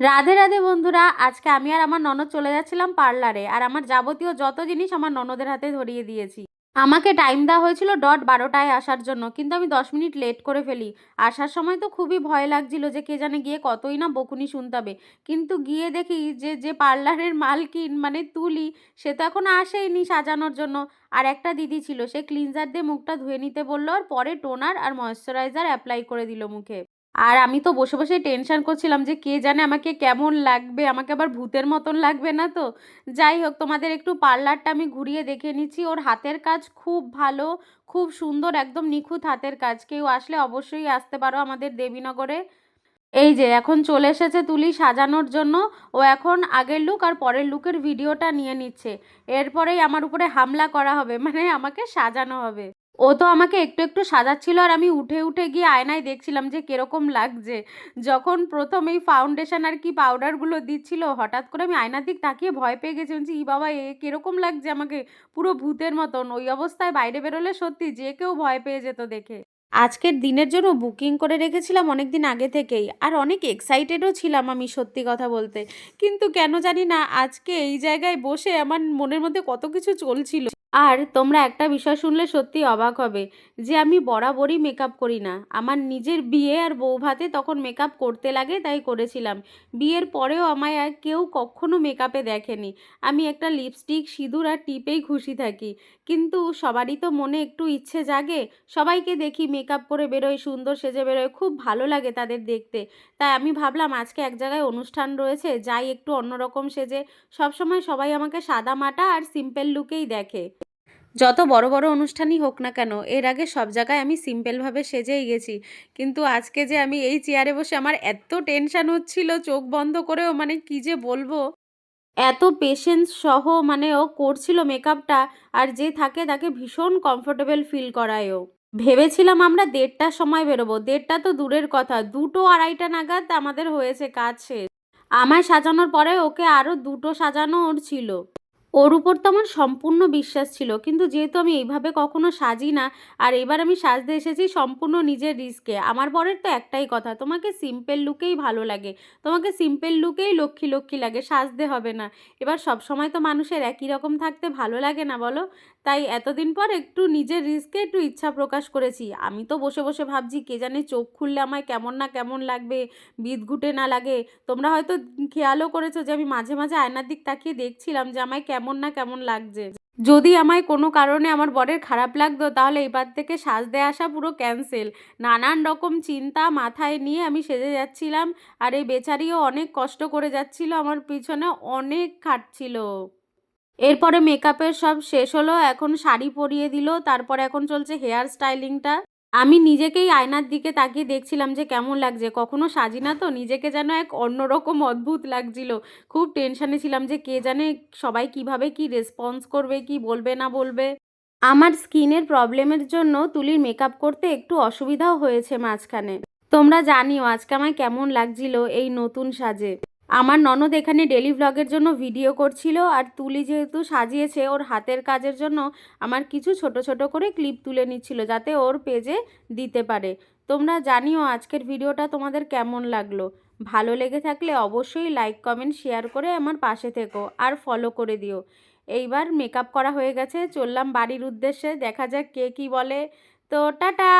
রাধে রাধে বন্ধুরা, আজকে আমি আর আমার ননদ চলে যাচ্ছিলাম পার্লারে আর আমার যাবতীয় যত জিনিস আমার ননদের হাতে ধরিয়ে দিয়েছি। আমাকে টাইম দেওয়া হয়েছিল ডট বারোটায় আসার জন্য, কিন্তু আমি দশ মিনিট লেট করে ফেলি। আসার সময় তো খুবই ভয় লাগছিল যে কে জানে গিয়ে কতই না বকুনি শুনতে কিন্তু গিয়ে দেখি যে যে পার্লারের মালকিন মানে তুলি, সে তো এখন আসেইনি সাজানোর জন্য। আর একটা দিদি ছিল, সে ক্লিনজার দিয়ে মুখটা ধুয়ে নিতে বলল আর পরে টোনার আর ময়শ্চারাইজার অ্যাপ্লাই করে দিল মুখে। আর আমি তো বসে বসে টেনশান করছিলাম যে কে জানে আমাকে কেমন লাগবে, আমাকে আবার ভূতের মতন লাগবে না তো? যাই হোক, তোমাদের একটু পার্লারটা আমি ঘুরিয়ে দেখে নিচ্ছি। ওর হাতের কাজ খুব ভালো, খুব সুন্দর, একদম নিখুঁত হাতের কাজ। কেউ আসলে অবশ্যই আসতে পারো আমাদের দেবীনগরে। এই যে, এখন চলে এসেছে তুলি সাজানোর জন্য। ও এখন আগের লুক আর পরের লুকের ভিডিওটা নিয়ে নিচ্ছে। এরপরেই আমার উপরে হামলা করা হবে মানে আমাকে সাজানো হবে। ও তো আমাকে একটু একটু সাজাচ্ছিল আর আমি উঠে উঠে গিয়ে আয়নায় দেখছিলাম যে কীরকম লাগছে। যখন প্রথম এই ফাউন্ডেশন আর কি পাউডারগুলো দিচ্ছিল, হঠাৎ করে আমি আয়নার দিক তাকিয়ে ভয় পেয়ে গেছি। বলছি, ই বাবা, এ কীরকম লাগছে আমাকে? পুরো ভূতের মতন। ওই অবস্থায় বাইরে বেরোলে সত্যি যে কেউ ভয় পেয়ে যেত দেখে। আজকের দিনের জন্য বুকিং করে রেখেছিলাম অনেক দিন আগে থেকেই। আর অনেক এক্সাইটেডও ছিলাম আমি সত্যি কথা বলতে। কিন্তু কেন জানি না, আজকে এই জায়গায় বসে আমার মনের মধ্যে কত কিছু চলছিল। আর তোমরা একটা বিষয় শুনলে সত্যি অবাক হবে যে আমি বরাবরই মেকআপ করি না। আমার নিজের বিয়ে আর বউ ভাতে তখন মেকআপ করতে লাগে, তাই করেছিলাম। বিয়ের পরেও আমায় আর কেউ কখনো মেকআপে দেখেনি। আমি একটা লিপস্টিক সিঁদুর আর টিপেই খুশি থাকি। কিন্তু সবারই তো মনে একটু ইচ্ছে জাগে, সবাইকে দেখি মেকআপ করে বেরোয়, সুন্দর সেজে বেরোয়, খুব ভালো লাগে তাদের দেখতে। তাই আমি ভাবলাম, আজকে এক জায়গায় অনুষ্ঠান রয়েছে, যাই একটু অন্যরকম সেজে। সবসময় সবাই আমাকে সাদা মাটা আর সিম্পল লুকেই দেখে। যত বড় বড় অনুষ্ঠানই হোক না কেন, এর আগে সব জায়গায় আমি সিম্পলভাবে সেজেই গেছি। কিন্তু আজকে যে আমি এই চেয়ারে বসে আমার এত টেনশান হচ্ছিল, চোখ বন্ধ করেও মানে কি যে বলব? এত পেশেন্স সহ মানে ও করছিল মেকআপটা আর যে থাকে তাকে ভীষণ কমফোর্টেবল ফিল করায় ও ভেবেছিলাম আমরা দেড়টার সময় বেরোবো, দেড়টা তো দূরের কথা, দুটো আড়াইটা নাগাদ আমাদের হয়েছে কাজ শেষ। আমায় সাজানোর পরে ওকে আরও দুটো সাজানো ওর ছিল। ওর উপর তো আমার সম্পূর্ণ বিশ্বাস ছিল। কিন্তু যেহেতু আমি এইভাবে কখনো সাজি না, আর এবার আমি সাজতে এসেছি সম্পূর্ণ নিজের রিস্কে, আমার বরের তো একটাই কথা, তোমাকে সিম্পল লুকেই ভালো লাগে। তোমাকে সিম্পল লুকেই লক্ষ্মী লক্ষ্মী লাগে, সাজতে হবে না। এবার সব সময় তো মানুষের একই রকম থাকতে ভালো লাগে না, বলো? তাই এতদিন পর একটু নিজের রিস্কে একটু ইচ্ছা প্রকাশ করেছি। আমি তো বসে বসে ভাবছি, কে জানে চোখ খুললে আমায় কেমন না কেমন লাগবে বিদঘুটে না লাগে। তোমরা হয়তো খেয়ালও করেছ যে আমি মাঝে মাঝে আয়নার দিক তাকিয়ে দেখছিলাম যে আমায় কেমন না কেমন লাগছে। যদি আমায় কোনো কারণে আমার বরের খারাপ লাগতো, তাহলে এবার থেকে সাজতে আসা পুরো ক্যান্সেল নানান রকম চিন্তা মাথায় নিয়ে আমি সেজে যাচ্ছিলাম, আর এই বেচারিও অনেক কষ্ট করে যাচ্ছিল, আমার পিছনে অনেক খাটছিল। এরপরে মেকআপের সব শেষ হলো, এখন শাড়ি পরিয়ে দিল, তারপরে এখন চলছে হেয়ার স্টাইলিংটা আমি নিজেকেই আয়নার দিকে তাকিয়ে দেখছিলাম যে কেমন লাগছে। কখনো সাজি না তো নিজেকে যেন এক অন্যরকম অদ্ভুত লাগছিল। খুব টেনশানে ছিলাম যে কে জানে সবাই কীভাবে কি রেসপন্স করবে, কি বলবে, না বলবে। আমার স্কিনের প্রবলেমের জন্য তুলির মেকআপ করতে একটু অসুবিধাও হয়েছে মাঝখানে। তোমরা জানিও আজকে আমায় কেমন লাগছিল এই নতুন সাজে। আমার ননদ এখানে ডেলি ভ্লগের জন্য ভিডিও করছিল আর তুলি যেহেতু সাজিয়েছে ওর হাতের কাজের জন্য আমার কিছু ছোট ছোট করে ক্লিপ তুলে নিচ্ছিল যাতে ওর পেজে দিতে পারে। তোমরা জানিও আজকের ভিডিওটা তোমাদের কেমন লাগল? ভালো লেগে থাকলে অবশ্যই লাইক কমেন্ট শেয়ার করে আমার পাশে থেকো আর ফলো করে দিও। এইবার মেকআপ করা হয়ে গেছে, চললাম বাড়ির উদ্দেশ্যে, দেখা যাক কে কী বলে। তো টাটা!